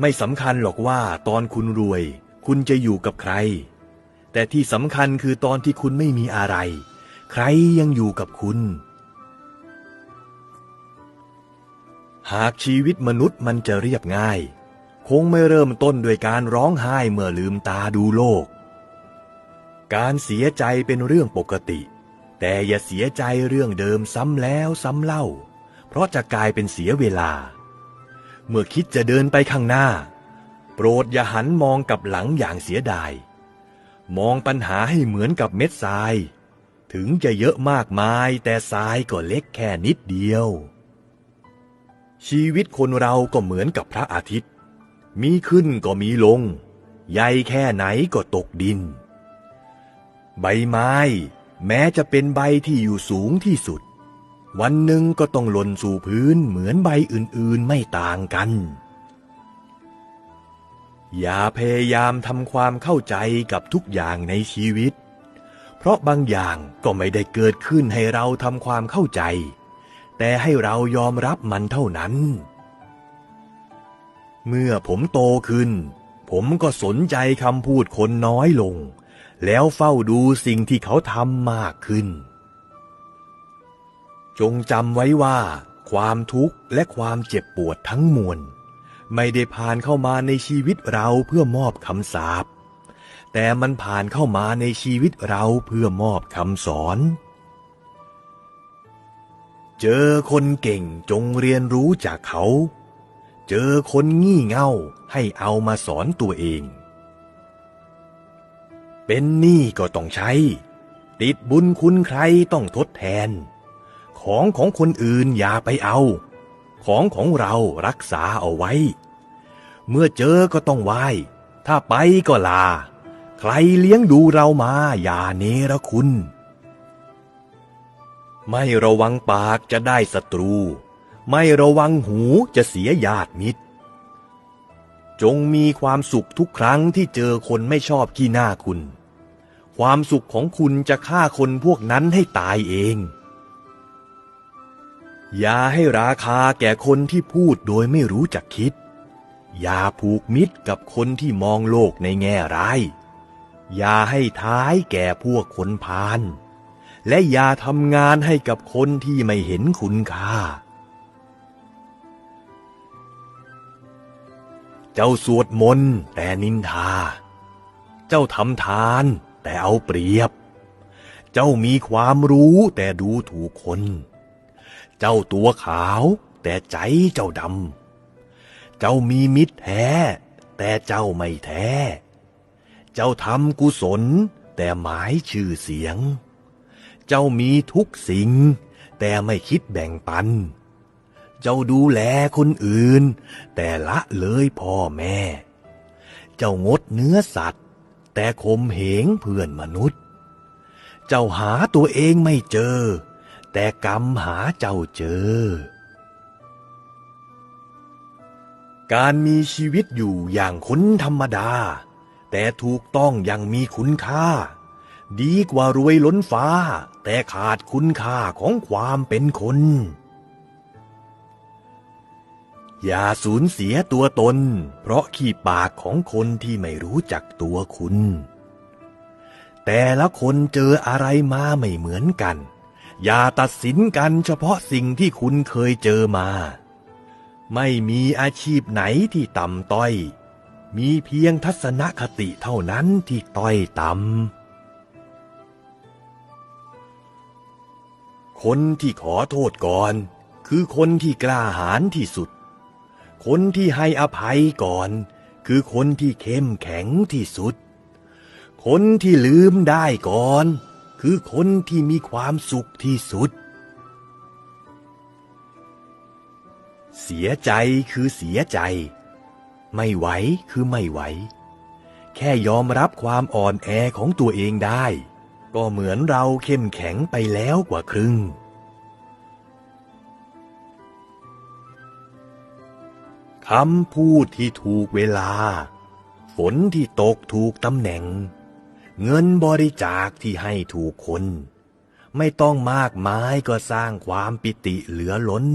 ไม่สำคัญหรอกว่าตอนคุณรวย คุณจะอยู่กับใคร แต่ที่สำคัญคือตอนที่คุณไม่มีอะไร ใครยังอยู่กับคุณ หากชีวิตมนุษย์มันจะเรียบง่าย คงไม่เริ่มต้นด้วยการร้องไห้เมื่อลืมตาดูโลก การเสียใจเป็นเรื่องปกติ แต่อย่าเสียใจเรื่องเดิมซ้ำแล้วซ้ำเล่า เพราะจะกลายเป็นเสียเวลา เมื่อคิดจะเดินไปข้างหน้า โปรดอย่าหันมองกลับหลังอย่างเสียดาย มองปัญหาให้เหมือนกับเม็ดทราย ถึงจะเยอะมากมายแต่ทรายก็เล็กแค่นิดเดียว ชีวิตคนเราก็เหมือนกับพระอาทิตย์ มีขึ้นก็มีลง ใหญ่แค่ไหนก็ตกดิน ใบไม้ แม้จะเป็นใบที่อยู่สูงที่สุด วันหนึ่งก็ต้องหล่นสู่พื้นเหมือนใบอื่นๆไม่ต่างกัน อย่าพยายามทำความเข้าใจกับทุกอย่างในชีวิต เพราะบางอย่างก็ไม่ได้เกิดขึ้นให้เราทำความเข้าใจ แต่ให้เรายอมรับมันเท่านั้น เมื่อผมโตขึ้น ผมก็สนใจคำพูดคนน้อยลง แล้วเฝ้าดูสิ่งที่เขาทำมากขึ้น จงจำไว้ว่า ความทุกข์และความเจ็บปวดทั้งมวล ไม่ได้ผ่านเข้ามาในชีวิตเราเพื่อมอบคำสาปแต่มันผ่านเข้ามาในชีวิตเราเพื่อมอบคำสอน เจอคนเก่งจงเรียนรู้จากเขา เจอคนงี่เง่าให้เอามาสอนตัวเอง เป็นหนี้ก็ต้องใช้ ติดบุญคุณใครต้องทดแทน ของของคนอื่นอย่าไปเอา ของของเรารักษาเอาไว้ เมื่อเจอก็ต้องไหว้ ถ้าไปก็ลา ใครเลี้ยงดูเรามาอย่าเนรคุณ ไม่ระวังปากจะได้ศัตรู ไม่ระวังหูจะเสียญาติมิตร จงมีความสุขทุกครั้งที่เจอคนไม่ชอบขี้หน้าคุณ ความสุขของคุณจะฆ่าคนพวกนั้นให้ตายเอง อย่าให้ราคาแก่คนที่พูดโดยไม่รู้จักคิด อย่าผูกมิตรกับคนที่มองโลกในแง่ร้าย อย่าให้ท้ายแก่พวกคนพาลและอย่าทำงานให้กับคนที่ไม่เห็นคุณค่า เจ้าสวดมนต์แต่นินทา เจ้าทำทานแต่เอาเปรียบ เจ้ามีความรู้แต่ดูถูกคน เจ้าตัวขาว แต่ใจเจ้าดำ เจ้ามีมิตรแท้ แต่เจ้าไม่แท้ เจ้าทำกุศล แต่หมายชื่อเสียง เจ้ามีทุกสิ่ง แต่ไม่คิดแบ่งปัน เจ้าดูแลคนอื่น แต่ละเลยพ่อแม่ เจ้างดเนื้อสัตว์ แต่ข่มเหงเพื่อนมนุษย์ เจ้าหาตัวเองไม่เจอ แต่กรรมหาเจ้าเจอ การมีชีวิตอยู่อย่างคนธรรมดา แต่ถูกต้องอย่างมีคุณค่า ดีกว่ารวยล้นฟ้า แต่ขาดคุณค่าของความเป็นคน อย่าสูญเสียตัวตน เพราะขี้ปากของคนที่ไม่รู้จักตัวคุณ แต่ละคนเจออะไรมาไม่เหมือนกัน อย่าตัดสินกันเฉพาะสิ่งที่คุณเคยเจอมา ไม่มีอาชีพไหนที่ต่ำต้อย มีเพียงทัศนคติเท่านั้นที่ต้อยต่ำ คนที่ขอโทษก่อน คือคนที่กล้าหาญที่สุด คนที่ให้อภัยก่อน คือคนที่เข้มแข็งที่สุด คนที่ลืมได้ก่อน คือคนที่มีความสุขที่สุด เสียใจคือเสียใจ ไม่ไหวคือไม่ไหว แค่ยอมรับความอ่อนแอของตัวเองได้ ก็เหมือนเราเข้มแข็งไปแล้วกว่าครึ่ง คำพูดที่ถูกเวลา ฝนที่ตกถูกตำแหน่ง เงินบริจาคที่ให้ถูกคน ไม่ต้องมากมายก็สร้างความปิติเหลือล้น